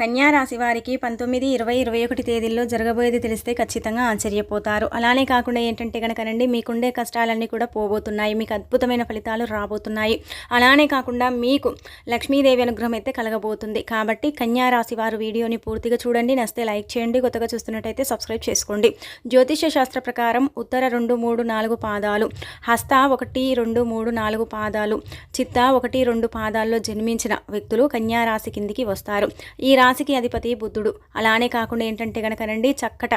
కన్యా రాశి వారికి పంతొమ్మిది ఇరవై ఇరవై ఒకటి తేదీల్లో జరగబోయేది తెలిస్తే ఖచ్చితంగా ఆశ్చర్యపోతారు. అలానే కాకుండా ఏంటంటే కనుకనండి మీకుండే కష్టాలన్నీ కూడా పోబోతున్నాయి మీకు అద్భుతమైన ఫలితాలు రాబోతున్నాయి. అలానే కాకుండా మీకు లక్ష్మీదేవి అనుగ్రహం అయితే కలగబోతుంది. కాబట్టి కన్యా రాశి వారు వీడియోని పూర్తిగా చూడండి నస్తే లైక్ చేయండి కొత్తగా చూస్తున్నట్టయితే సబ్స్క్రైబ్ చేసుకోండి. జ్యోతిష శాస్త్ర ప్రకారం ఉత్తర రెండు మూడు నాలుగు పాదాలు హస్త ఒకటి రెండు మూడు నాలుగు పాదాలు చిత్త ఒకటి రెండు పాదాల్లో జన్మించిన వ్యక్తులు కన్యా రాశి కిందికి వస్తారు. ఈ రాశికి అధిపతి బుద్ధుడు అలానే కాకుండా ఏంటంటే కనుకనండి చక్కట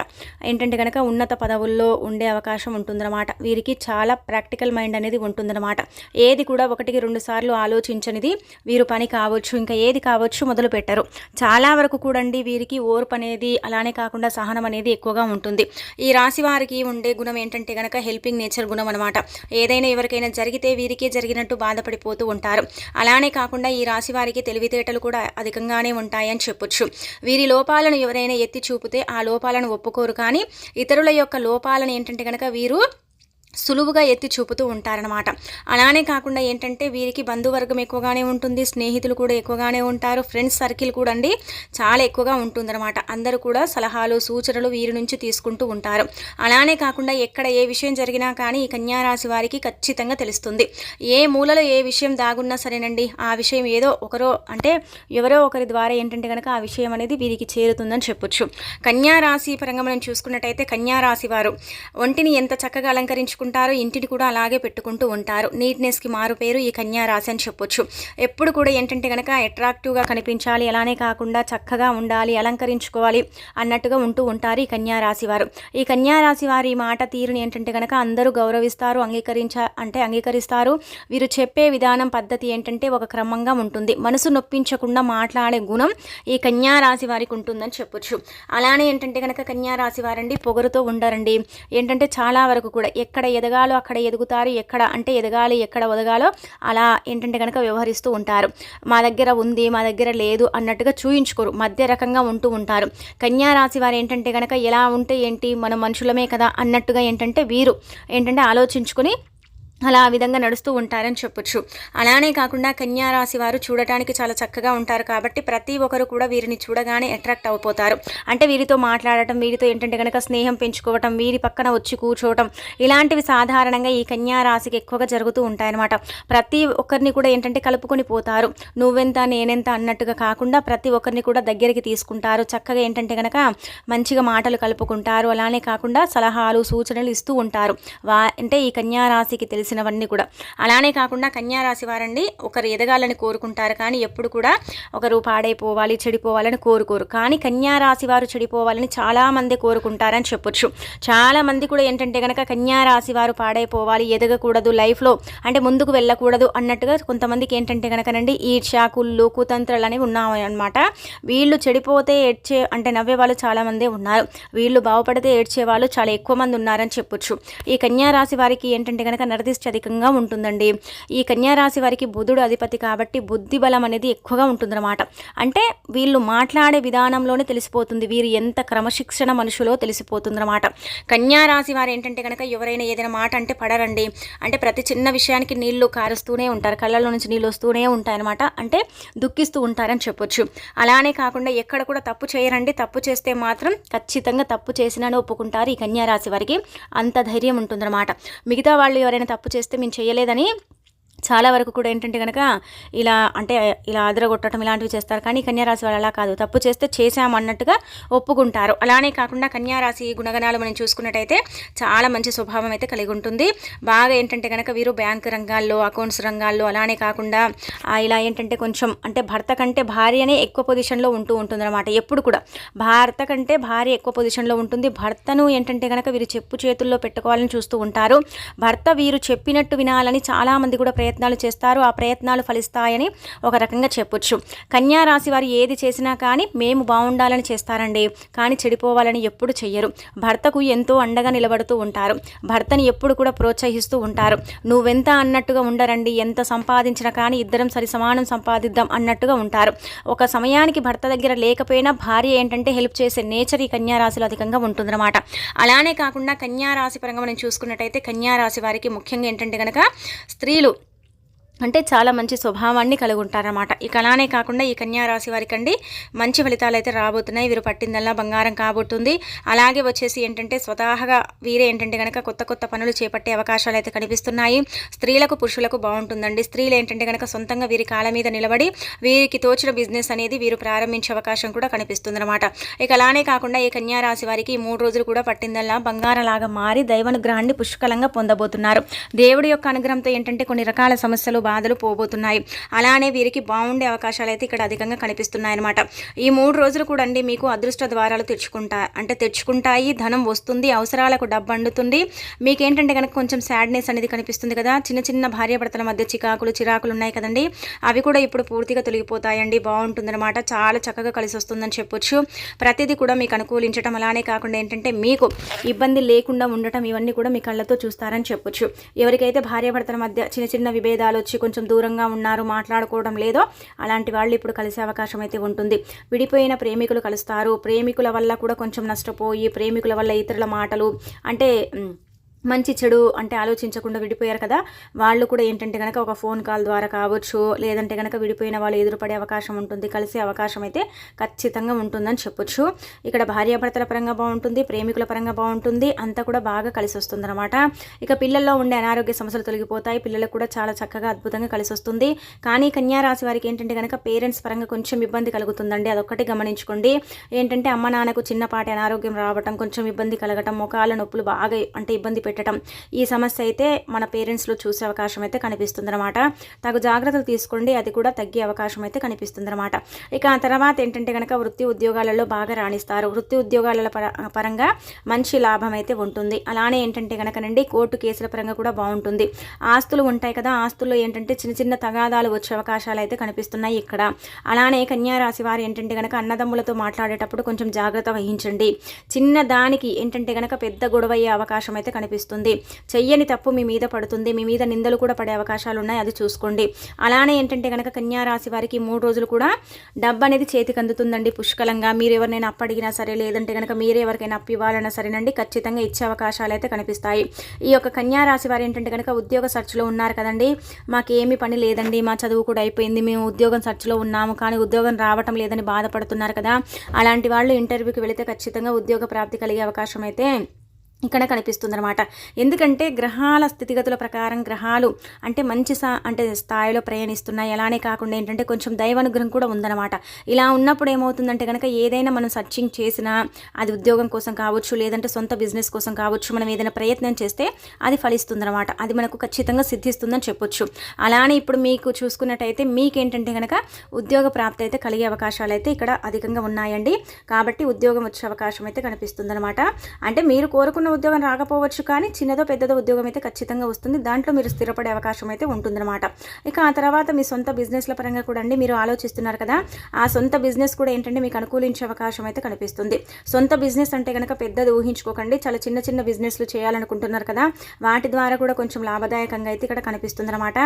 ఏంటంటే కనుక ఉన్నత పదవుల్లో ఉండే అవకాశం ఉంటుందన్నమాట. వీరికి చాలా ప్రాక్టికల్ మైండ్ అనేది ఉంటుందన్నమాట. ఏది కూడా ఒకటికి రెండు సార్లు ఆలోచించనిది వీరు పని కావచ్చు ఇంకా ఏది కావచ్చు మొదలు పెట్టరు. చాలా వరకు కూడండి వీరికి ఓర్పు అనేది అలానే కాకుండా సహనం అనేది ఎక్కువగా ఉంటుంది. ఈ రాశి వారికి ఉండే గుణం ఏంటంటే కనుక హెల్పింగ్ నేచర్ గుణం అనమాట ఏదైనా ఎవరికైనా జరిగితే వీరికే జరిగినట్టు బాధపడిపోతూ ఉంటారు. అలానే కాకుండా ఈ రాశి వారికి తెలివితేటలు కూడా అధికంగానే ఉంటాయని చెప్పొచ్చు. వీరి లోపాలను ఎవరైనా ఎత్తి చూపితే ఆ లోపాలను ఒప్పుకోరు కానీ ఇతరుల యొక్క లోపాలను ఏంటంటే కనుక వీరు సులువుగా ఎత్తి చూపుతూ ఉంటారనమాట అలానే కాకుండా ఏంటంటే వీరికి బంధువర్గం ఎక్కువగానే ఉంటుంది స్నేహితులు కూడా ఎక్కువగానే ఉంటారు ఫ్రెండ్స్ సర్కిల్ కూడా అండి చాలా ఎక్కువగా ఉంటుందన్నమాట. అందరూ కూడా సలహాలు సూచనలు వీరి నుంచి తీసుకుంటూ ఉంటారు. అలానే కాకుండా ఎక్కడ ఏ విషయం జరిగినా కానీ ఈ కన్యారాశి వారికి ఖచ్చితంగా తెలుస్తుంది. ఏ మూలలో ఏ విషయం దాగున్నా సరేనండి ఆ విషయం ఏదో ఒకరో అంటే ఎవరో ఒకరి ద్వారా ఏంటంటే కనుక ఆ విషయం అనేది వీరికి చేరుతుందని చెప్పొచ్చు. కన్యారాశి పరంగా మనం చూసుకున్నట్టయితే కన్యారాశి వారు ఒంటిని ఎంత చక్కగా అలంకరించుకుంటారు ఇంటిని కూడా అలాగే పెట్టుకుంటూ ఉంటారు. నీట్నెస్కి మారు పేరు ఈ కన్యా రాశి అని చెప్పొచ్చు. ఎప్పుడు కూడా ఏంటంటే కనుక అట్రాక్టివ్గా కనిపించాలి అలానే కాకుండా చక్కగా ఉండాలి అలంకరించుకోవాలి అన్నట్టుగా ఉంటూ ఉంటారు ఈ కన్యా రాశి వారు. ఈ కన్యా రాశి వారి మాట తీరుని ఏంటంటే కనుక అందరూ గౌరవిస్తారు అంగీకరించ అంటే అంగీకరిస్తారు. వీరు చెప్పే విధానం పద్ధతి ఏంటంటే ఒక క్రమంగా ఉంటుంది. మనసు నొప్పించకుండా మాట్లాడే గుణం ఈ కన్యా రాశి వారికి ఉంటుందని చెప్పొచ్చు. అలానే ఏంటంటే కనుక కన్యా రాశి వారండి పొగరుతో ఉండరండి. ఏంటంటే చాలా వరకు కూడా ఎక్కడ ఎదగాలో అక్కడ ఎదుగుతారు ఎక్కడ అంటే ఎదగాలి ఎక్కడ ఒదగాలో అలా ఏంటంటే కనుక వ్యవహరిస్తూ ఉంటారు. మా దగ్గర ఉంది మా దగ్గర లేదు అన్నట్టుగా చూయించుకోరు. మధ్య రకంగా ఉంటూ ఉంటారు. కన్యా రాశి వారు ఏంటంటే కనుక ఎలా ఉంటే ఏంటి మనం మనుషులమే కదా అన్నట్టుగా ఏంటంటే వీరు ఏంటంటే ఆలోచించుకొని అలా ఆ విధంగా నడుస్తూ ఉంటారని చెప్పొచ్చు. అలానే కాకుండా కన్యా రాశి వారు చూడటానికి చాలా చక్కగా ఉంటారు కాబట్టి ప్రతి ఒక్కరు కూడా వీరిని చూడగానే అట్రాక్ట్ అయిపోతారు అంటే వీరితో మాట్లాడటం వీరితో ఏంటంటే కనుక స్నేహం పెంచుకోవటం వీరి పక్కన వచ్చి కూర్చోవటం ఇలాంటివి సాధారణంగా ఈ కన్యా రాశికి ఎక్కువగా జరుగుతూ ఉంటాయన్నమాట. ప్రతి ఒక్కరిని కూడా ఏంటంటే కలుపుకొని పోతారు. నువ్వెంత నేనెంత అన్నట్టుగా కాకుండా ప్రతి ఒక్కరిని కూడా దగ్గరికి తీసుకుంటారు. చక్కగా ఏంటంటే కనుక మంచిగా మాటలు కలుపుకుంటారు. అలానే కాకుండా సలహాలు సూచనలు ఇస్తూ ఉంటారు. వా అంటే ఈ కన్యా రాశికి తెలిసి తెలిసినవన్నీ కూడా. అలానే కాకుండా కన్యారాశి వారండి ఒకరు ఎదగాలని కోరుకుంటారు కానీ ఎప్పుడు కూడా ఒకరు పాడైపోవాలి చెడిపోవాలని కోరుకోరు. కానీ కన్యారాశి వారు చెడిపోవాలని చాలామంది కోరుకుంటారని చెప్పొచ్చు. చాలామంది కూడా ఏంటంటే కనుక కన్యారాశి వారు పాడైపోవాలి ఎదగకూడదు లైఫ్లో అంటే ముందుకు వెళ్ళకూడదు అన్నట్టుగా కొంతమందికి ఏంటంటే కనుకనండి ఈర్ష కుళ్ళు కుతంత్రాలు అనేవి ఉన్నాయన్నమాట. వీళ్ళు చెడిపోతే ఏడ్చే అంటే నవ్వే వాళ్ళు చాలామంది ఉన్నారు. వీళ్ళు బాగుపడితే ఏడ్చే వాళ్ళు చాలా ఎక్కువ మంది ఉన్నారని చెప్పొచ్చు. ఈ కన్యారాశి వారికి ఏంటంటే కనుక నరదిష్టి అధికంగా ఉంటుందండి. ఈ కన్యారాశి వారికి బుధుడు అధిపతి కాబట్టి బుద్ధి బలం అనేది ఎక్కువగా ఉంటుందన్నమాట. అంటే వీళ్ళు మాట్లాడే విధానంలోనే తెలిసిపోతుంది. వీరు ఎంత క్రమశిక్షణ మనుషులో తెలిసిపోతుందన్నమాట. కన్యారాశి వారు ఏంటంటే కనుక ఎవరైనా ఏదైనా మాట అంటే పడరండి. అంటే ప్రతి చిన్న విషయానికి నీళ్ళు కారుస్తూనే ఉంటారు. కళ్ళలో నుంచి నీళ్ళు వస్తూనే ఉంటాయన్నమాట. అంటే దుఃఖిస్తూ ఉంటారని చెప్పొచ్చు. అలానే కాకుండా ఎక్కడ కూడా తప్పు చేయరండి. తప్పు చేస్తే మాత్రం ఖచ్చితంగా తప్పు చేసినని ఒప్పుకుంటారు ఈ కన్యారాశి వారికి. అంత ధైర్యం ఉంటుందన్నమాట. మిగతా వాళ్ళు ఎవరైనా తప్పు చేస్తే మేము చేయలేదని చాలా వరకు కూడా ఏంటంటే కనుక ఇలా అంటే ఇలా అదరగొట్టడం ఇలాంటివి చేస్తారు. కానీ కన్యారాశి వాళ్ళు అలా కాదు. తప్పు చేస్తే చేశామన్నట్టుగా ఒప్పుకుంటారు. అలానే కాకుండా కన్యారాశి గుణగణాలు మనం చూసుకున్నట్టయితే చాలా మంచి స్వభావం అయితే కలిగి ఉంటుంది. బాగా ఏంటంటే కనుక వీరు బ్యాంక్ రంగాల్లో అకౌంట్స్ రంగాల్లో అలానే కాకుండా ఇలా ఏంటంటే కొంచెం అంటే భర్త కంటే భార్యనే ఎక్కువ పొజిషన్లో ఉంటూ ఉంటుందన్నమాట. ఎప్పుడు కూడా భర్త కంటే భార్య ఎక్కువ పొజిషన్లో ఉంటుంది. భర్తను ఏంటంటే కనుక వీరు చెప్పు చేతుల్లో పెట్టుకోవాలని చూస్తూ ఉంటారు. భర్త వీరు చెప్పినట్టు వినాలని చాలామంది కూడా ప్రయత్నాలు చేస్తారు ఆ ప్రయత్నాలు ఫలిస్తాయని ఒక రకంగా చెప్పొచ్చు. కన్యా రాశి వారు ఏది చేసినా కానీ మేము బాగుండాలని చేస్తారండి. కానీ చెడిపోవాలని ఎప్పుడు చెయ్యరు. భర్తకు ఎంతో అండగా నిలబడుతూ ఉంటారు. భర్తని ఎప్పుడు కూడా ప్రోత్సహిస్తూ ఉంటారు. నువ్వెంత అన్నట్టుగా ఉండరండి. ఎంత సంపాదించినా కానీ ఇద్దరం సరి సమానం సంపాదిద్దాం అన్నట్టుగా ఉంటారు. ఒక సమయానికి భర్త దగ్గర లేకపోయినా భార్య ఏంటంటే హెల్ప్ చేసే నేచర్ ఈ కన్యా రాశిలో అధికంగా ఉంటుందన్నమాట. అలానే కాకుండా కన్యా రాశి పరంగా మనం చూసుకున్నట్టయితే కన్యా రాశి వారికి ముఖ్యంగా ఏంటంటే కనుక స్త్రీలు అంటే చాలా మంచి స్వభావాన్ని కలిగి ఉంటారన్నమాట ఇక అలానే కాకుండా ఈ కన్యా రాశి వారికి అండి మంచి ఫలితాలు అయితే రాబోతున్నాయి. వీరు పట్టిందల్లా బంగారం కాబోతుంది. అలాగే వచ్చేసి ఏంటంటే స్వతహాగా వీరే ఏంటంటే కనుక కొత్త కొత్త పనులు చేపట్టే అవకాశాలు అయితే కనిపిస్తున్నాయి. స్త్రీలకు పురుషులకు బాగుంటుందండి. స్త్రీలు ఏంటంటే కనుక సొంతంగా వీరి కాళ్ళ మీద నిలబడి వీరికి తోచిన బిజినెస్ అనేది వీరు ప్రారంభించే అవకాశం కూడా కనిపిస్తుంది అనమాట ఇక అలానే కాకుండా ఈ కన్యారాశి వారికి మూడు రోజులు కూడా పట్టిందల్లా బంగారంలాగా మారి దైవానుగ్రహాన్ని పుష్కలంగా పొందబోతున్నారు. దేవుడి యొక్క అనుగ్రహంతో ఏంటంటే కొన్ని రకాల సమస్యలు బాధలు పోబోతున్నాయి. అలానే వీరికి బాగుండే అవకాశాలు అయితే ఇక్కడ అధికంగా కనిపిస్తున్నాయి అనమాట ఈ మూడు రోజులు కూడా అండి మీకు అదృష్ట ద్వారాలు తెచ్చుకుంటా అంటే తెచ్చుకుంటాయి ధనం వస్తుంది అవసరాలకు డబ్బు అండుతుంది మీకేంటంటే కనుక కొంచెం సాడ్నెస్ అనేది కనిపిస్తుంది కదా? చిన్న చిన్న భార్యాభర్తల మధ్య చికాకులు చిరాకులు ఉన్నాయి కదండి? అవి కూడా ఇప్పుడు పూర్తిగా తొలగిపోతాయండి. బాగుంటుందన్నమాట చాలా చక్కగా కలిసి వస్తుందని చెప్పొచ్చు. ప్రతిదీ కూడా మీకు అనుకూలించడం అలానే కాకుండా ఏంటంటే మీకు ఇబ్బంది లేకుండా ఉండటం ఇవన్నీ కూడా మీ కళ్ళతో చూస్తారని చెప్పొచ్చు. ఎవరికైతే భార్యాభర్తల మధ్య చిన్న చిన్న విభేదాలు వచ్చి కొంచెం దూరంగా ఉన్నారు మాట్లాడుకోవడం లేదో అలాంటి వాళ్ళు ఇప్పుడు కలిసే అవకాశం అయితే ఉంటుంది. విడిపోయిన ప్రేమికులు కలుస్తారు. ప్రేమికుల వల్ల కూడా కొంచెం నష్టపోయి ప్రేమికుల వల్ల ఇతరుల మాటలు అంటే మంచి చెడు అంటే ఆలోచించకుండా విడిపోయారు కదా. వాళ్ళు కూడా ఏంటంటే కనుక ఒక ఫోన్ కాల్ ద్వారా కావచ్చు లేదంటే కనుక విడిపోయిన వాళ్ళు ఎదురుపడే అవకాశం ఉంటుంది కలిసే అవకాశం అయితే ఖచ్చితంగా ఉంటుందని చెప్పొచ్చు. ఇక్కడ భార్యాభర్తల పరంగా బాగుంటుంది ప్రేమికుల పరంగా బాగుంటుంది అంతా కూడా బాగా కలిసి వస్తుంది అనమాట ఇక పిల్లల్లో ఉండే అనారోగ్య సమస్యలు తొలగిపోతాయి పిల్లలకు కూడా చాలా చక్కగా అద్భుతంగా కలిసి వస్తుంది. కానీ కన్యారాశి వారికి ఏంటంటే కనుక పేరెంట్స్ పరంగా కొంచెం ఇబ్బంది కలుగుతుందండి అదొక్కటి గమనించుకోండి. ఏంటంటే అమ్మ నాన్నకు చిన్నపాటి అనారోగ్యం రావటం కొంచెం ఇబ్బంది కలగటం ముఖాల నొప్పులు బాగా అంటే ఇబ్బంది పెట్టడం. ఈ సమస్య అయితే మన పేరెంట్స్లో చూసే అవకాశం అయితే కనిపిస్తుంది అనమాట తగు జాగ్రత్తలు తీసుకోండి అది కూడా తగ్గే అవకాశం అయితే కనిపిస్తుంది అనమాట ఇక ఆ తర్వాత ఏంటంటే కనుక వృత్తి ఉద్యోగాలలో బాగా రాణిస్తారు. వృత్తి ఉద్యోగాల పర పరంగా మంచి లాభం అయితే ఉంటుంది. అలానే ఏంటంటే కనుకనండి కోర్టు కేసుల పరంగా కూడా బాగుంటుంది. ఆస్తులు ఉంటాయి కదా ఆస్తుల్లో ఏంటంటే చిన్న చిన్న తగాదాలు వచ్చే అవకాశాలు అయితే కనిపిస్తున్నాయి ఇక్కడ. అలానే కన్యారాశి వారు ఏంటంటే కనుక అన్నదమ్ములతో మాట్లాడేటప్పుడు కొంచెం జాగ్రత్త వహించండి. చిన్న దానికి ఏంటంటే కనుక పెద్ద గొడవ అయ్యే అవకాశం అయితే కనిపిస్తుంది. చెయ్యని తప్పు మీ మీద పడుతుంది. మీ మీద నిందలు కూడా పడే అవకాశాలు ఉన్నాయి అది చూసుకోండి. అలానే ఏంటంటే కనుక కన్యా రాశి వారికి మూడు రోజులు కూడా డబ్బు అనేది చేతికి అందుతుందండి పుష్కలంగా. మీరు ఎవరినైనా అప్పు అడిగినా సరే లేదంటే కనుక మీరే ఎవరికైనా అప్పు ఇవ్వాలన్నా సరేనండి ఖచ్చితంగా ఇచ్చే అవకాశాలు అయితే కనిపిస్తాయి. ఈ యొక్క కన్యా రాశి వారు ఏంటంటే కనుక ఉద్యోగ సెర్చ్లో ఉన్నారు కదండి. మాకు ఏమి పని లేదండి. మా చదువు కూడా అయిపోయింది. మేము ఉద్యోగం సెర్చ్లో ఉన్నాము. కానీ ఉద్యోగం రావటం లేదని బాధపడుతున్నారు కదా. అలాంటి వాళ్ళు ఇంటర్వ్యూకి వెళితే ఖచ్చితంగా ఉద్యోగ ప్రాప్తి కలిగే అవకాశం అయితే ఇక్కడ కనిపిస్తుందన్నమాట. ఎందుకంటే గ్రహాల స్థితిగతుల ప్రకారం గ్రహాలు అంటే మంచి సా అంటే స్థాయిలో ప్రయాణిస్తున్నాయి. అలానే కాకుండా ఏంటంటే కొంచెం దైవానుగ్రహం కూడా ఉందన్నమాట. ఇలా ఉన్నప్పుడు ఏమవుతుందంటే కనుక ఏదైనా మనం సర్చింగ్ చేసినా అది ఉద్యోగం కోసం కావచ్చు లేదంటే సొంత బిజినెస్ కోసం కావచ్చు మనం ఏదైనా ప్రయత్నం చేస్తే అది ఫలిస్తుందన్నమాట. అది మనకు ఖచ్చితంగా సిద్ధిస్తుందని చెప్పొచ్చు. అలానే ఇప్పుడు మీకు చూసుకున్నట్టయితే మీకేంటంటే కనుక ఉద్యోగ ప్రాప్తి అయితే కలిగే అవకాశాలు అయితే ఇక్కడ అధికంగా ఉన్నాయండి. కాబట్టి ఉద్యోగం వచ్చే అవకాశం అయితే కనిపిస్తుందన్నమాట. అంటే మీరు కోరుకున్న ఉద్యోగం రాకపోవచ్చు కానీ చిన్నదో పెద్దదో ఉద్యోగం అయితే ఖచ్చితంగా వస్తుంది. దాంట్లో మీరు స్థిరపడే అవకాశం అయితే ఉంటుందన్నమాట. ఇక ఆ తర్వాత మీ సొంత బిజినెస్ల పరంగా కూడా అండి మీరు ఆలోచిస్తున్నారు కదా ఆ సొంత బిజినెస్ కూడా ఏంటంటే మీకు అనుకూలించే అవకాశం అయితే కనిపిస్తుంది. సొంత బిజినెస్ అంటే కనుక పెద్దది ఊహించుకోకండి. చాలా చిన్న చిన్న బిజినెస్లు చేయాలనుకుంటున్నారు కదా వాటి ద్వారా కూడా కొంచెం లాభదాయకంగా అయితే ఇక్కడ కనిపిస్తుంది అనమాట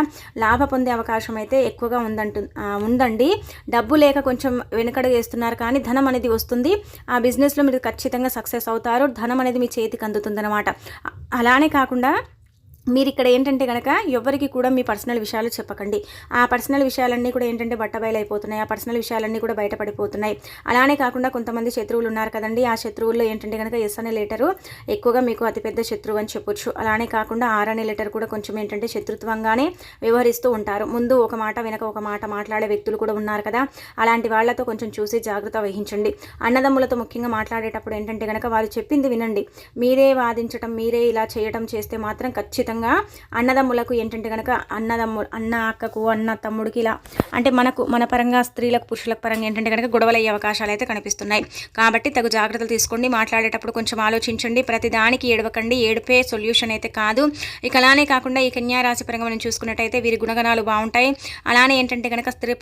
లాభ పొందే అవకాశం అయితే ఎక్కువగా ఉందంటు ఉందండి. డబ్బు లేక కొంచెం వెనుకడ వేస్తున్నారు కానీ ధనం అనేది వస్తుంది. ఆ బిజినెస్లో మీరు ఖచ్చితంగా సక్సెస్ అవుతారు. ధనం అనేది మీ చేతికి అందుతుందన్నమాట అలానే కాకుండా మీరు ఇక్కడ ఏంటంటే కనుక ఎవరికి కూడా మీ పర్సనల్ విషయాలు చెప్పకండి. ఆ పర్సనల్ విషయాలన్నీ కూడా ఏంటంటే బట్టబయలు అయిపోతున్నాయి ఆ పర్సనల్ విషయాలన్నీ కూడా బయటపడిపోతున్నాయి. అలానే కాకుండా కొంతమంది శత్రువులు ఉన్నారు కదండి. ఆ శత్రువుల్లో ఏంటంటే కనుక ఎస్ అనే లెటరు ఎక్కువగా మీకు అతిపెద్ద శత్రువు అని చెప్పొచ్చు. అలానే కాకుండా ఆర్ అనే లెటర్ కూడా కొంచెం ఏంటంటే శత్రుత్వంగానే వ్యవహరిస్తూ ఉంటారు. ముందు ఒక మాట వెనక ఒక మాట మాట్లాడే వ్యక్తులు కూడా ఉన్నారు కదా. అలాంటి వాళ్ళతో కొంచెం చూసి జాగ్రత్త వహించండి. అన్నదమ్ములతో ముఖ్యంగా మాట్లాడేటప్పుడు ఏంటంటే కనుక వారు చెప్పింది వినండి. మీరే వాదించడం మీరే ఇలా చేయటం చేస్తే మాత్రం ఖచ్చితంగా అన్నదమ్ములకు ఏంటంటే కనుక అన్నదమ్ము అన్న అక్కకు అన్న తమ్ముడికి ఇలా అంటే మనకు మన పరంగా స్త్రీలకు పురుషులకు పరంగా ఏంటంటే కనుక గొడవలు అయ్యే అవకాశాలు అయితే కనిపిస్తున్నాయి. కాబట్టి తగు జాగ్రత్తలు తీసుకోండి. మాట్లాడేటప్పుడు కొంచెం ఆలోచించండి. ప్రతి దానికి ఏడవకండి. ఏడిపే సొల్యూషన్ అయితే కాదు. ఇక అలానే కాకుండా ఈ కన్యారాశి పరంగా మనం చూసుకున్నట్టయితే వీరి గుణగణాలు బాగుంటాయి. అలానే ఏంటంటే కనుక స్థిర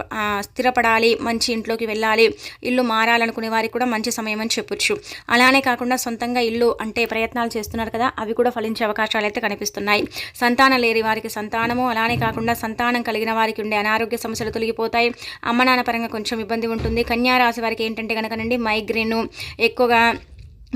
స్థిరపడాలి. మంచి ఇంట్లోకి వెళ్ళాలి. ఇల్లు మారాలనుకునే వారికి కూడా మంచి సమయం అని చెప్పొచ్చు. అలానే కాకుండా సొంతంగా ఇల్లు అంటే ప్రయత్నాలు చేస్తున్నారు కదా అవి కూడా ఫలించే అవకాశాలు అయితే కనిపిస్తున్నాయి. సంతానం లేని వారికి సంతానము అలానే కాకుండా సంతానం కలిగిన వారికి ఉండే అనారోగ్య సమస్యలు తొలగిపోతాయి. అమ్మ నాన్న పరంగా కొంచెం ఇబ్బంది ఉంటుంది. కన్యా రాశి వారికి ఏంటంటే కనుక మైగ్రేన్ ఎక్కువగా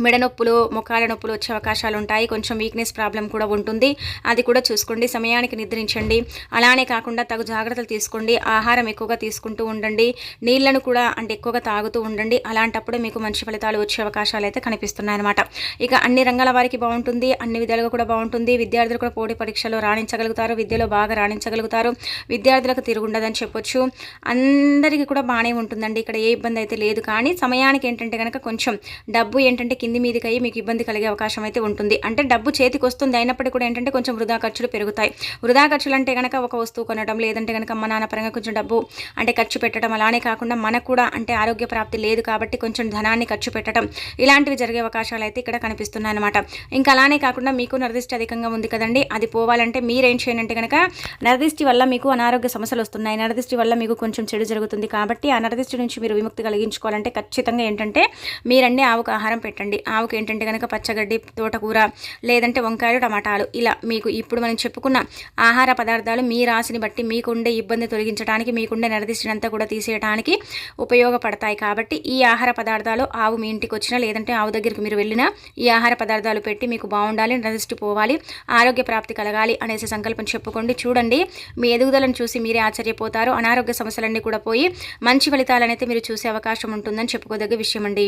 మెడ నొప్పులు ముఖాల నొప్పులు వచ్చే అవకాశాలు ఉంటాయి కొంచెం వీక్నెస్ ప్రాబ్లం కూడా ఉంటుంది. అది కూడా చూసుకోండి. సమయానికి నిద్రించండి. అలానే కాకుండా తగు జాగ్రత్తలు తీసుకోండి. ఆహారం ఎక్కువగా తీసుకుంటూ ఉండండి. నీళ్ళను కూడా అంటే ఎక్కువగా తాగుతూ ఉండండి. అలాంటప్పుడు మీకు మంచి ఫలితాలు వచ్చే అవకాశాలు అయితే కనిపిస్తున్నాయి అనమాట ఇక అన్ని రంగాల వారికి బాగుంటుంది అన్ని విధాలుగా కూడా బాగుంటుంది విద్యార్థులు కూడా పోటీ పరీక్షలో రాణించగలుగుతారు. విద్యలో బాగా రాణించగలుగుతారు. విద్యార్థులకు తిరుగుండదని చెప్పొచ్చు. అందరికీ కూడా బాగానే ఉంటుందండి. ఇక్కడ ఏ ఇబ్బంది అయితే లేదు. కానీ సమయానికి ఏంటంటే కనుక కొంచెం డబ్బు ఏంటంటే కింది మీదకయ్యి మీకు ఇబ్బంది కలిగే అవకాశం అయితే ఉంటుంది. అంటే డబ్బు చేతికి వస్తుంది అయినప్పటికీ కూడా ఏంటంటే కొంచెం వృధా ఖర్చులు పెరుగుతాయి. వృధా ఖర్చులు అంటే కనుక ఒక వస్తువు కొనడం లేదంటే కనుక అమ్మ నాన్న పరంగా కొంచెం డబ్బు అంటే ఖర్చు పెట్టడం అలానే కాకుండా మనకు కూడా అంటే ఆరోగ్య ప్రాప్తి లేదు కాబట్టి కొంచెం ధనాన్ని ఖర్చు పెట్టడం ఇలాంటివి జరిగే అవకాశాలు అయితే ఇక్కడ కనిపిస్తున్నాయి అనమాట ఇంకా అలానే కాకుండా మీకు నరదిష్టి అధికంగా ఉంది కదండి. అది పోవాలంటే మీరేం చేయనంటే కనుక నరదిష్టి వల్ల మీకు అనారోగ్య సమస్యలు వస్తున్నాయి. నరదిష్టి వల్ల మీకు కొంచెం చెడు జరుగుతుంది కాబట్టి ఆ నరదిష్టి నుంచి మీరు విముక్తి కలిగించుకోవాలంటే ఖచ్చితంగా ఏంటంటే మీరండి ఆవుకు ఆహారం పెట్టండి. ఆవుకు ఏంటంటే కనుక పచ్చగడ్డి తోటకూర లేదంటే వంకాయలు టమాటాలు. ఇలా మీకు ఇప్పుడు మనం చెప్పుకున్న ఆహార పదార్థాలు మీ రాశిని బట్టి మీకుండే ఇబ్బంది తొలగించడానికి మీకుండే నరదిష్టినంతా కూడా తీసేయడానికి ఉపయోగపడతాయి. కాబట్టి ఈ ఆహార పదార్థాలు ఆవు మీ ఇంటికి వచ్చినా లేదంటే ఆవు దగ్గరికి మీరు వెళ్ళినా ఈ ఆహార పదార్థాలు పెట్టి మీకు బాగుండాలి నరదిష్టి పోవాలి ఆరోగ్య ప్రాప్తి కలగాలి అనేసి సంకల్పం చెప్పుకోండి. చూడండి మీ ఎదుగుదలను చూసి మీరే ఆశ్చర్యపోతారు. అనారోగ్య సమస్యలన్నీ కూడా పోయి మంచి ఫలితాలనైతే మీరు చూసే అవకాశం ఉంటుందని చెప్పుకోదగ్గ విషయం అండి.